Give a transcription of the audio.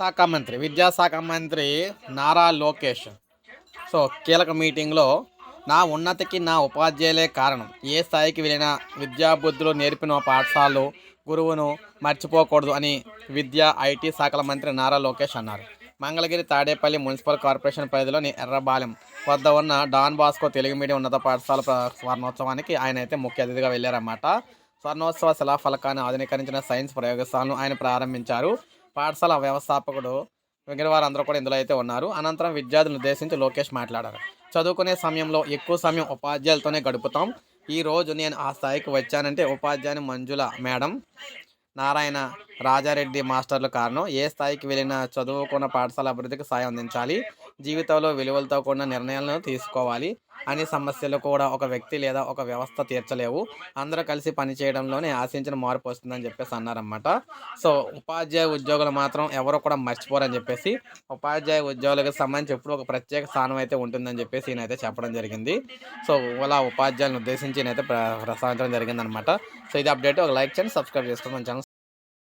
శాఖ మంత్రి విద్యాశాఖ మంత్రి నారా లోకేష్. సో కీలక మీటింగ్లో నా ఉన్నతికి నా ఉపాధ్యాయులే కారణం. ఏ స్థాయికి వెళ్ళినా విద్యాబుద్ధులు నేర్పిన పాఠశాలలు గురువును మర్చిపోకూడదు అని విద్యా ఐటీ శాఖల మంత్రి నారా లోకేష్ అన్నారు. మంగళగిరి తాడేపల్లి మున్సిపల్ కార్పొరేషన్ పరిధిలోని ఎర్రబాలెం వద్ద ఉన్న డాన్ బాస్కో తెలుగు మీడియం ఉన్నత పాఠశాల స్వర్ణోత్సవానికి ఆయన అయితే ముఖ్య అతిథిగా వెళ్ళారన్నమాట. స్వర్ణోత్సవ శిలాఫలకాన్ని ఆధునీకరించిన సైన్స్ ప్రయోగశాలను ఆయన ప్రారంభించారు. పాఠశాల వ్యవస్థాపకుడు మిగిలిన అందరూ కూడా ఇందులో అయితే ఉన్నారు. అనంతరం విద్యార్థులను ఉద్దేశించి లోకేష్ మాట్లాడారు. చదువుకునే సమయంలో ఎక్కువ సమయం ఉపాధ్యాయులతోనే గడుపుతాం. ఈ రోజు నేను ఆ స్థాయికి వచ్చానంటే ఉపాధ్యాయుని మంజుల మేడం నారాయణ రాజారెడ్డి మాస్టర్లు కారణం. ఏ స్థాయికి వెళ్ళినా చదువుకున్న పాఠశాల అభివృద్ధికి సాయం అందించాలి. జీవితంలో విలువలతో కూడిన నిర్ణయాలను తీసుకోవాలి. అన్ని సమస్యలు కూడా ఒక వ్యక్తి లేదా ఒక వ్యవస్థ తీర్చలేవు. అందరూ కలిసి పనిచేయడంలోనే ఆశించిన మార్పు వస్తుందని చెప్పేసి అన్నారన్నమాట. సో ఉపాధ్యాయ ఉద్యోగులు మాత్రం ఎవరు కూడా మర్చిపోరని చెప్పేసి ఉపాధ్యాయ ఉద్యోగులకు సంబంధించి ఎప్పుడు ఒక ప్రత్యేక స్థానం అయితే ఉంటుందని చెప్పేసి ఈయనైతే చెప్పడం జరిగింది. సో అలా ఉపాధ్యాయులను ఉద్దేశించి నేనైతే అయితే ప్ర- జరిగిందనమాట సో ఇది అప్డేట్. ఒక లైక్ చేయండి సబ్స్క్రైబ్ చేసుకోండి మన ఛానల్.